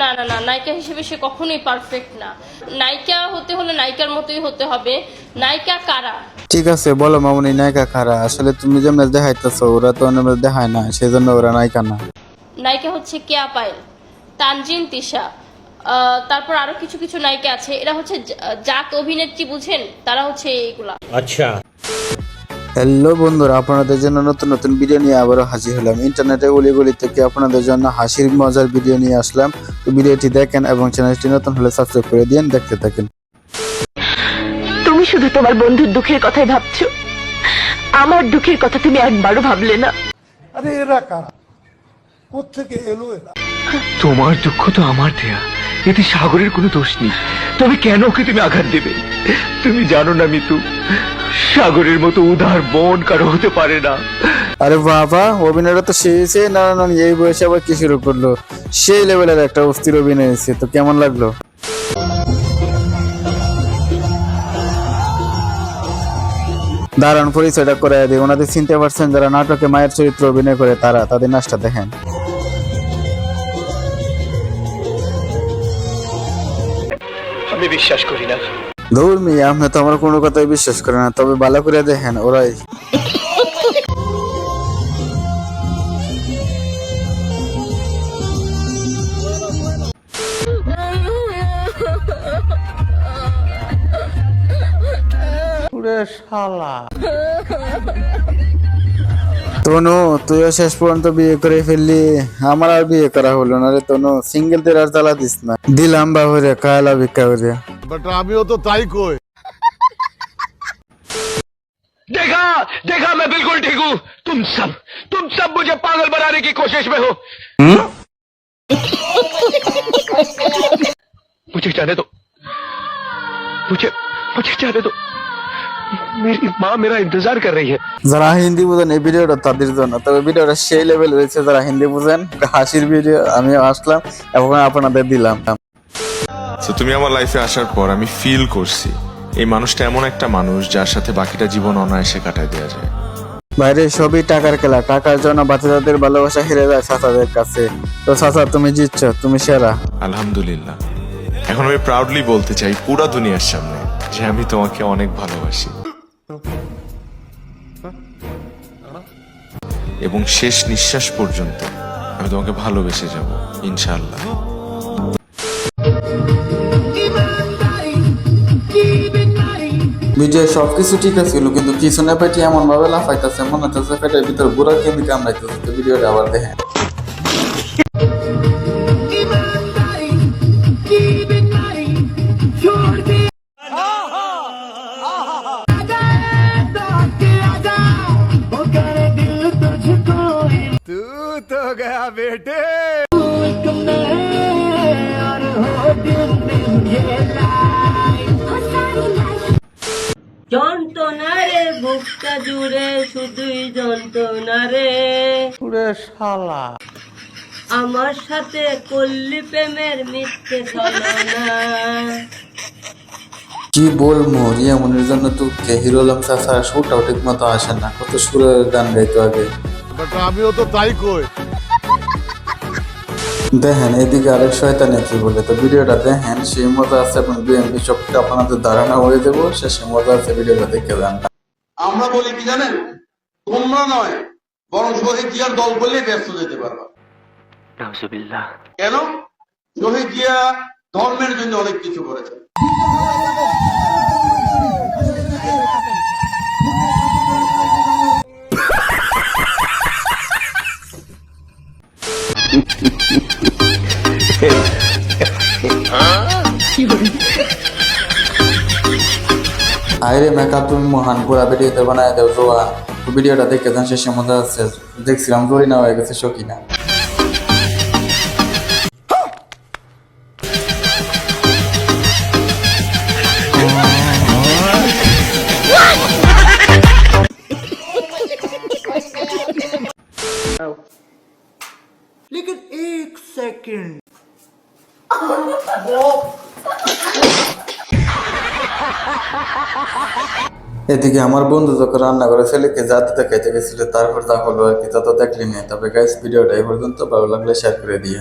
না না না নায়িকা হিসেবে সে কখনোই পারফেক্ট না। নায়িকা হতে হলে নায়িকার মতোই হতে হবে। নায়িকা কারা? ঠিক আছে বলো মামুনি নায়িকা কারা? আসলে তুমি যেমন দেখাইতেছো ওরা তো অন্য দেখায় না সেজন্য ওরা নায়িকা না। নায়িকা হচ্ছে কেয়া পায়েল তানজিন তিশা। তারপর আরও কিছু কিছু নায়িকা আছে। এরা হচ্ছে জাত অভিনেত্রী বুঝেন তারা হচ্ছে এইগুলা। আচ্ছা। হ্যালো বন্ধুরা আপনাদের জন্য নতুন নতুন ভিডিও নিয়ে আবারও হাজির হলাম। ইন্টারনেটে গলি গলি থেকে আপনাদের জন্য হাসির মজার ভিডিও নিয়ে আসলাম। তো ভিডিওটি দেখেন এবং চ্যানেলটি নতুন হলে সাবস্ক্রাইব করে দিন দেখতে থাকেন। তুমি শুধু তোমার বন্ধুর দুঃখের কথাই ভাবছ? আমার দুঃখের কথা তুমি একবারও ভাবলে না। আরে এরা কারা? কোথেকে এলো এরা? তোমার দুঃখ তো আমার দেয়া। এতে সাগরের কোনো দোষ নেই। তবে কেন ওকে তুমি আঘাত দেবে? তুমি জানো না, মিতু। সাগরের মতো উদার মন কারও হতে পারে না। আরে বাবা, অভিনয়টা তো শেষে না না এই বয়সে আবার কি শুরু করল? সেই লেভেলের একটা অস্থির অভিনয় হয়েছে। তো কেমন লাগল? দারুণ পরিচয়টা করে দিই। ওনাদের চিনতে পারছেন যারা নাটকে মায়ের চরিত্র অভিনয় করে, তারা তাদের নাচটা দেখেন। আমি বিশ্বাস করি না। ধর্মী আপনি তো আমার কোনো কথাই বিশ্বাস করেন না তবে ভালো করে দেখেন ওরাই। তনু তুইও শেষ পর্যন্ত বিয়ে করে ফেললি আমার আর বিয়ে করা হলো না রে তনু সিঙ্গেলদের আর জ্বালা দিস না দিলাম বাহুরে কায়লা ভিক্ষা করে বাট আমিও তো তাই কই देखा देखा मैं बिल्कुल ठीक हूँ तुम सब तुम सब मुझे पागल बनाने की कोशिश में हो मुझे जाने दो मुझे मुझे जाने दो মেরি মা মেরা ইন্তজার কর হ্যায় হিন্দি বুঝেন এই ভিডিওটা তাদের জন্য তবে ভিডিওটা সেই লেভেল রয়েছে যারা হিন্দি বুঝেন হাসির ভিডিও আমি আসলাম এবং আপনাদের দিলাম তো তুমি আমার লাইফে আসার পর আমি ফিল করছি এই মানুষটা এমন একটা মানুষ যার সাথে বাকিটা জীবন অনায়াসে কাটায় দেওয়া যায়। বাইরে সবই টাকার খেলা টাকার জন্য বাচ্চাদের ভালোবাসা হেরে যায় সাসাদের কাছে। তো সাসা তুমি জিতছো তুমি সেরা। আলহামদুলিল্লাহ। এখন আমি প্রাউডলি বলতে চাই পুরা দুনিয়ার সামনে। যে আমি তোমাকে অনেক ভালোবাসি। এবং শেষ নিঃশ্বাস পর্যন্ত আমি তোমাকে ভালোবেসে যাব, ইনশাআল্লাহ। ভিডিও সবকিছু ঠিক আছিল কিন্তু পিছনে পেটি এমন ভাবে লাফাইতেছে, মনে হচ্ছে পেটের ভিতর বুড়া কেমনি কামড়াইতেছে ভিডিওটা আবার দেখেন। বুকটা জুড়ে শুধুই রে আমার সাথে কল্লি প্রেমের মিথ্যে ছলনা। কি বলব রিয়ামনির জন্য তো হিরো আলম সুরটাও ঠিক মতো আসে না। কত সুরের গান গাইতো আগে। আমিও তো তাই কই। দেখেন এদিকে আরেক শয়তানে কি বলে। তো ভিডিওটা দেখেন সেই মজা আছে এবং বিএনপি সবটা আপনাদের ধারণা হয়ে দেবো শেষে মজা আছে ভিডিওটা দেখে যান। আমরা বলি কি জানেন? তোমরা নয় বরং শহীদ জিয়ার দল করলে ব্যস্ত যেতে পারবা। কেন? শহীদ জিয়া ধর্মের জন্য অনেক কিছু করেছেন। আইরে মেকআপ তুমি মহান পুরা ভিডিওতে বানায় দেও জোয়া। ভিডিওটা দেখে যান শেষে মজা আছে দেখছিলাম জরি না। হয়ে গেছে শকিনা এদিকে আমার বন্ধু যখন রান্না করে ছেলেকে জাতিতে খাইতে গেছিল, তারপর যা হলো আর কি, তা তো দেখলি না তবে গাইস ভিডিওটা এই পর্যন্ত। ভালো লাগলে শেয়ার করে দিয়ে